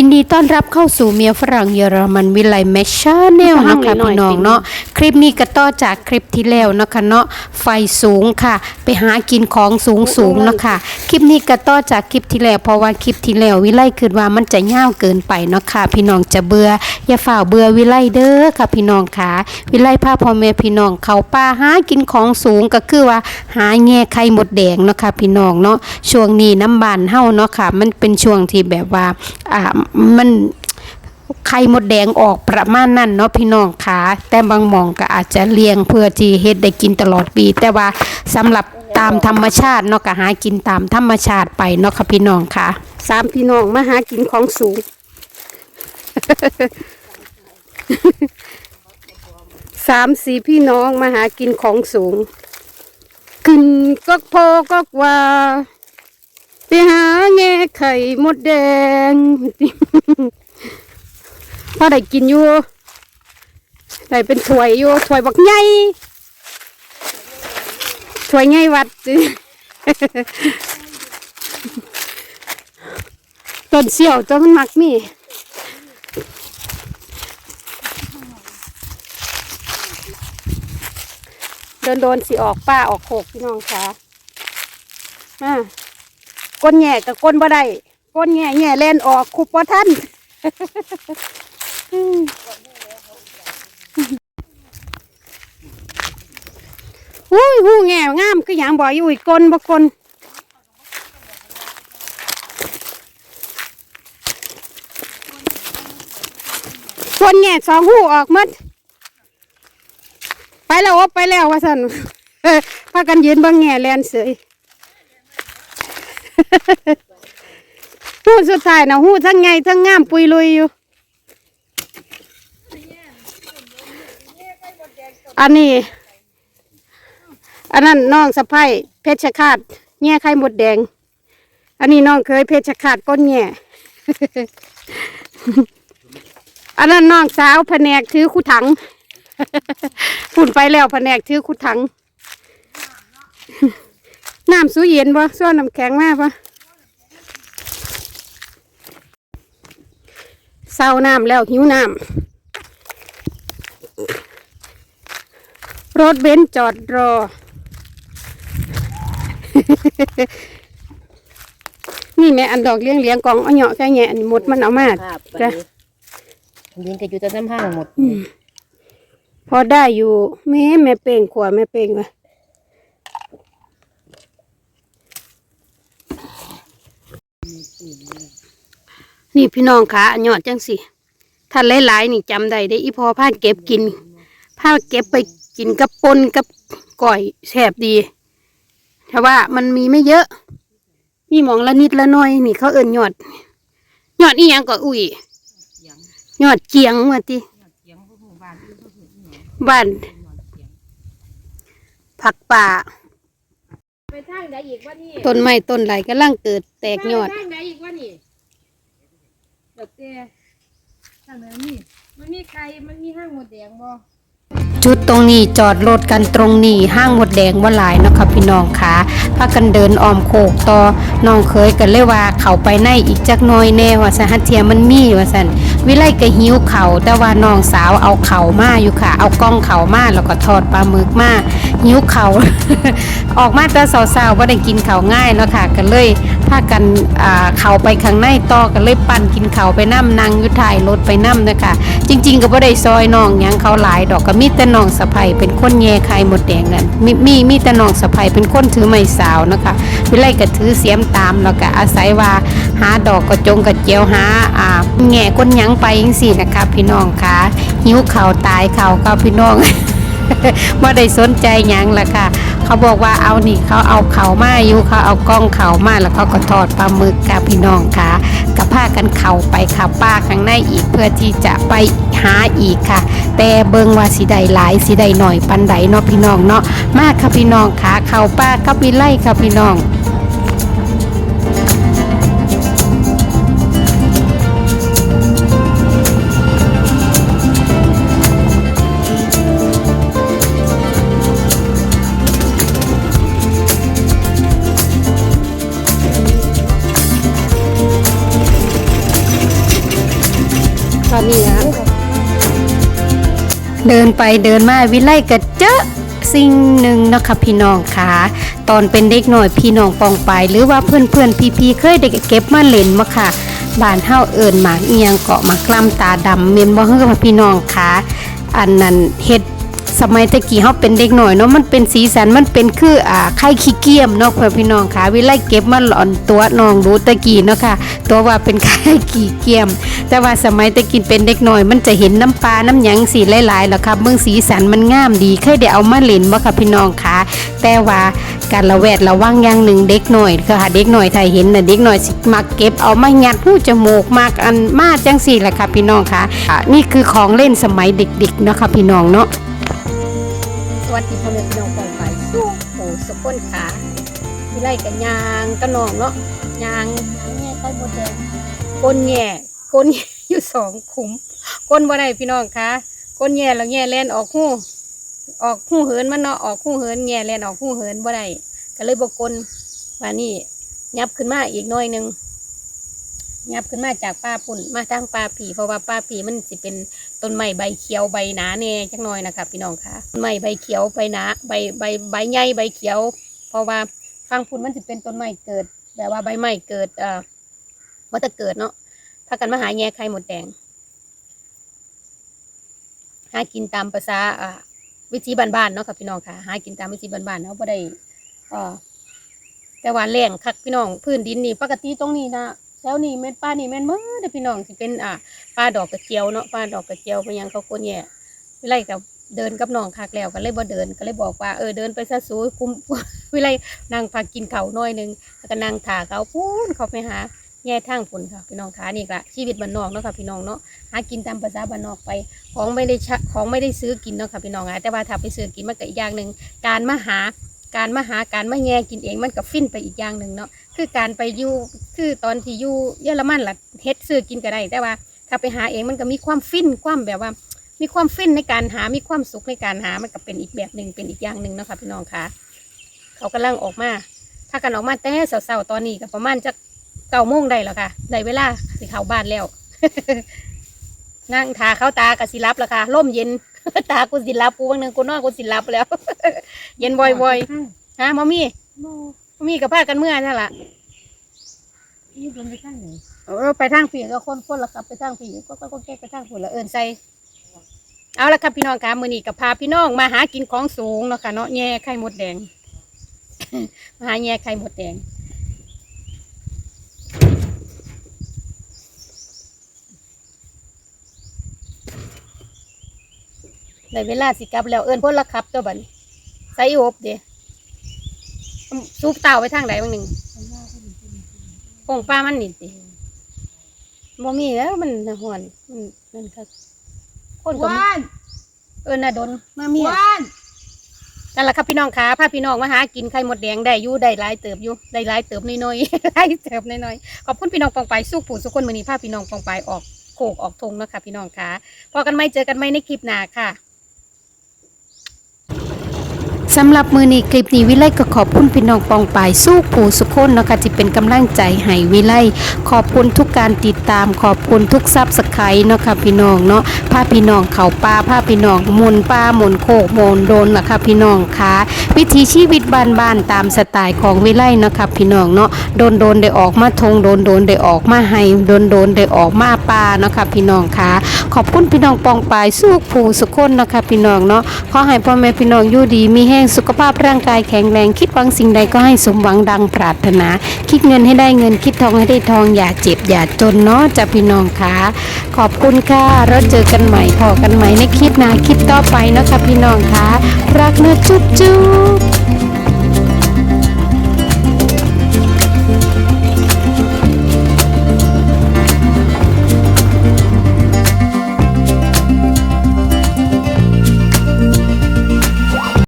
ยินดีต้อนรับเข้าสู่เมียฝรั่งเยอรมันวิไลแมชชาแนลนะคะหน่อยๆพี่น้องสิเนาะคลิปนี้ก็ต่อจากคลิปที่แล้วนะคะเนาะไฟสูงค่ะ ไปหากินของสูงสูงๆเนาะค่ะคลิปนี้ก็ต่อจากคลิปที่แล้วเพราะว่าคลิปที่แล้ววิไลคิดว่ามันจะยาวเกินไปเนาะค่ะพี่น้องจะเบื่ออย่าฝ่าเบื่อวิไลเด้อค่ะพี่น้องค่ะวิไลพาพ่อแม่พี่น้องเขาป่าหากินของสูงก็คือว่าหาแง่ไข่มดแดงเนาะค่ะพี่น้องเนาะช่วงนี้น้ำบานเฮาเนาะค่ะ มันเป็นช่วงที่แบบว่าอ่ามันไข่มดแดงออกประมาณนั้นเนาะพี่น้องคะแต่บางมองก็อาจจะเลี้ยงเพื่อที่เฮ็ดได้กินตลอดปี แต่ว่าสำหรับตามธรรมชาติเนาะก็หากินตามธรรมชาติไปเนาะค่ะพี่น้องค่ะสามพี่น้องมาหากินของสูง สามสี่พี่น้องมาหากินของสูงขึ้นก็พอก็ว่า ไปหาแง่ไข่มดแดงพอได้กินอยู่ได้เป็นถวยอยู่ถวยบักใหญ่ถวยใหญ่วัดต้นเสี่ยวตัวมันมักมีเดินโดนสิออกป้าออกโขกพี่น้องคะมา ก้นแง่กับก้นบ่ได้ก้นแง่แง่เล่นออกคุบบ่ท่านอุ้ยหูแง่งามคืออย่างบ่อยู่อีกก้นบ่ก้นคนแง่สองหูออกมัดไปแล้วอบไปแล้วว่าสันพากันยืนบางแง่แลนเสย หูสุดท้ายนะหูทั้งไงทั้งงามปุยลุยอยู่ อันนี้ อันนั้นน้องสะพ้ายเพชรคาดแง่ไข่หมดแดง อันนี้น้องเคยเพชรคาดก้นแง่อันนั้นน้องสาวแผนกถือคู่ถังฝุ่นไปแล้วแผนกถือคู่ถัง น้ำสู้เย็นบ่ซ้อนน้ำแข็งมาปะเศร้าน้ำแล้วหิวน้ำรถเบนซ์จอดรอ นี่แม่อันดอกเลี้ยงเลี้ยงๆกองเอาเหยาะแค่แง่อันนี้หมดมันเอามาภาพจ้ะยืนกันอยู่แต่น้ำห้างหมด พอได้อยู่แม่แม่เป่งขวาแม่เป่งวะ นี่พี่น้องคะอันยอดจังสิท่าหลายๆนี่จำได้ได้อีพอผ้าเก็บกินผ้าเก็บไปกินกับปนกับก่อยแสบดีแต่ว่ามันมีไม่เยอะมีหมองละนิดละน้อยนี่เขาเอิ้นยอดยอดอีหยังก็อุ้ยยอดเกียงว่าติบ้านผักป่า ไปทางใดอีกวะนี่ต้นไม้ต้นไหลกำลังเกิดแตกยอดทางใดอีกวะนี่ดอกเต้ทางไหนนี่มันมีใครมันมีห้างหมดแดงบ่จุดตรงนี้จอดรถกันตรงนี้ห้างหมดแดงว่าหลายเนาะค่ะพี่น้องค่ะพากันเดินออมโคกต่อน้องเคยกันเลยว่าเขาไปในอีกจักหน้อยแน่ว่าสันฮัทเทียมันมีว่าสันวิไลก็หิวเขาวแต่ว่าน้องสาวเอาเข่ามาอยู่ค่ะ เอากล้องเข่ามาแล้วก็ทอดปลาหมึกมาหิวเขาวออกมาแต่สาวๆว่าได้กินเข่าง่ายเนาะค่ะกันเลยพากันเข่าไปข้างในต่อกันเลยปั่นกินเข่าไปน้ำนางยุถ่ายรถไปน้ำนะคะจริง ๆ ก็บ่ได้ซอยน้องยังเขาหลายดอกก็มีแต่น้องสะใภ้เป็นคนแย่ไข่หมดแดงนั่นมีมีมีแต่น้องสะใภ้เป็นคนถือไม้สาวนะคะวิไลก็ถือเสียมตามแล้วก็อาศัยว่าหาดอกกระจงกระเจียวหาแง่ก้นหยังไปจังซี่นะคะพี่น้องค่ะหิวเข่าตายเข่าก็พี่น้องไม่ได้สนใจยังละค่ะ เขาบอกว่าเอานี่เขาเอาเข่ามาอยู่เขาเอากล้องเข่ามาแล้วเขาก็ทอดปลาหมึกกับพี่น้องค่ะกับผ้ากันเข่าไปค่ะป้าข้างในอีกเพื่อที่จะไปหาอีกค่ะ แต่เบิงว่าสีใดหลายสีใดหน่อยปันใดเนาะพี่น้องเนาะมากค่ะพี่น้องค่ะเข่าป้ากับวิไลค่ะพี่น้อง ตอนนี้นะเดินไปเดินมาวิไลกระเจอะสิ่งหนึ่งนาะคะพี่น้องค่ะตอนเป็นเด็กหน่อยพี่น้องปองไป หรือว่าเพื่อนเพื่อนพี่พีเคยเด็กเก็บมาเล่นมาค่ะบานเฮาเอิญหมากเอียงเกาะหมากกล้ามตาดำเมียนบ่เฮือพี่น้องค่ะอันนั้นเฮ็ด สมัยตะกี้เฮาเป็นเด็กหน่อยเนาะมันเป็นสีสันมันเป็นคืออ่าไข่ขี้เกียมเนาะเพื่อนพี่น้องค่ะวิไลเก็บมาหลอนตัวน้องดูตะกี้เนาะค่ะตัวว่าเป็นไข่ขี้เกียม แต่ว่าสมัยตะกี้เป็นเด็กหน่อย มันจะเห็นน้ำปลาน้ำหยังสีหลายๆแล้วค่ะเบิ่งสีสันมันงามดีเคยได้เอามาเล่นบ่ค่ะพี่น้องค่ะแต่ว่าการระแวดระวังอย่างหนึ่งเด็กหน่อยค่ะเด็กหน่อยถ้าเห็นน่ะเด็กหน่อยสิมักเก็บเอามายัดหูจมูกมากอันมาจังสี่แหละค่ะพี่น้องค่ะอะนี่คือของเล่นสมัยเด็กๆเนาะค่ะพี่น้องเนาะ สวัสดีพ่อแม่พี่น้องปองไปสู้โหสกุลขาวิไลกับยางกระนองเนาะยางยางแง่ใต้โมเดลก้นแง่ก้นแง่อยู่สองขุมก้นบ่ได้พี่น้องคะก้นแง่แล้วแง่แล่นออกหูออกหูเหินมันเนาะออกหูเหินแง่แล่นออกหูเหินบ่ได้ก็เลยบ่กลว่านี่ยับขึ้นมาอีกหน่อยหนึง ยับขึ้นมาจากป้าปุ่นมาทางป้าผีเพราะว่าป้าผีมันสิเป็นต้นไม้ใบเขียวใบหนาแน่จักหน่อยนะคะพี่น้องคะต้นไม้ใบเขียวใบหนาใบใบใบใหญ่ใบเขียว เพราะว่าฟังพุ่นมันจะเป็นต้นไม้เกิดแบบว่าใบไม้เกิดเอ่อว่าจะเกิดเนาะพากันมาหาแง่ไข่หมดแดงหากินตามภาษาอ่าวิธีบ้านๆเนาะค่ะพี่น้องค่ะ หากินตามวิธีบ้านๆเนาะบ่ได้อ่อแต่ว่าแรงคักพี่น้องพื้นดินนี่ปกติตรงนี้นะ แถวนี้แม่นป้านี่แม่นเมื่อเด้อพี่น้องสิเป็นอ่าป้าดอกกระเจียวเนาะป้าดอกกระเจียวไปยังเขาคนแย่วิไลกับเดินกับน้องคักแล้วก็เลยบ่เดินก็เลยบอกว่าเออเดินไปซะสูคุมวิไลนั่งพักกินเขาวน้อยหนึงแล้วก็นั่งถ่าเขาพูนเขาไปหาแง่ทางฝนค่ะพี่น้องคะนี่ก็ชีวิตบ้านนอกเนาะค่ะพี่น้องเนาะหากินตามภาษาบ้านนอกไปของไม่ได้ชะของไม่ได้ซื้อกินเนาะค่ะพี่น้องอะแต่ว่าถ้าไปซื้อกินมันก็อีกอย่างหนึ่งการมาหา การมาหาการมาแง่กินเองมันก็ฟินไปอีกอย่างหนึ่งเนาะคือการไปอยู่คือตอนที่อยู่เยอรมันล่ะเฮ็ดซื้อกินก็ได้แต่ว่า ถ้าไปหาเองมันก็มีความฟินความแบบว่า มีความฟินในการหามีความสุขในการหามันก็เป็นอีกแบบหนึ่งเป็นอีกอย่างหนึ่งเนาะค่ะพี่น้องค่ะเขากำลังออกมาถ้ากันออกมาแต่เสาๆตอนนี้ก็ประมาณจะเก้าโมงได้แล้วค่ะได้เวลาสิเข้าบ้านแล้วนั่งทาเข้าตากะสิรับแล้วค่ะร่มเย็น ตากูสิรับกูวันหนึ่งกูนอนกูสิรับแล้ว เย็นบ่อยๆฮะมอมี่มอมี่กับผ้ากันเมื่อนั่นแหละนี่เดินไปข้างไหนเออไปทางผีก็คนคนละครับไปทางผีก็ก็ก็แก้ไปทางผลละเอินใส่เอาละครับพี่น้องคะมือนี้กับพาพี่น้องมาหากินของสูงเนาะค่ะเนาะแง่ไข่มดแดงมาหาแง่ไข่มดแดง ได้เวลาสิกลับแล้วเอินพ่นละครับตัวบัดนใส่อบเดียซุปเต่าไปทางไหนบางหนึ่งปงป้ามันนี่ติบ่มีแล้วมันน่ะหอนมันนั่นค่ะคนก็วันเออน่ะดนมาเมียวันนั่นแหละครับพี่น้องขาพาพี่น้องมาหากินไข่มดแดงได้อยู่ได้หลายเติบอยู่ได้หลายเติบน้อยๆหลายเติบน้อยๆขอบคุณพี่น้องปองไปสู้ผู้สุกคนมื้อนี้พาพี่น้องปองไปออกโขกออกทงเนาะคะพี่น้องขาพอกันไหมเจอกันไหมในคลิปหน้าค่ะ สำหรับมือนี้คลิปนี้วิไลก็ขอบคุณพี่น้องปองปายสู้ผู้สุขคนนะคะที่เป็นกำลังใจให้วิไลขอบคุณทุกการติดตาม ขอบคุณทุกซับสไครต์นะคะพี่น้องเนาะพาพี่น้องเขาป่าพาพี่น้องมุนป่าหมุนโคกหมุนโดนนะคะพี่น้องคะวิถีชีวิตบ้านๆตามสไตล์ของวิไลนะคะพี่น้องเนาะโดนโดนได้ออกมาทงโดนโดนได้ออกมาให้โดนโดนได้ออกมาป่าเนาะคะพี่น้องคะขอบคุณพี่น้องปองปายสู้ผู้สุขคนนะคะพี่น้องเนาะขอให้พ่อแม่พี่น้องอยู่ดีมีแห้งสุขภาพร่างกายแข็งแรง คิดหวังสิ่งใดก็ให้สมหวังดังปรารถนา คิดเงินให้ได้เงินคิดทองให้ได้ทองอย่าเจ็บอย่าจนเนาะจ้ะพี่น้องค่ะขอบคุณค่ะแล้วเจอกันใหม่พอกันใหม่ในคลิปหน้าคลิปต่อไปเนาะค่ะพี่น้องค่ะรักนะจุ๊บจุ๊บ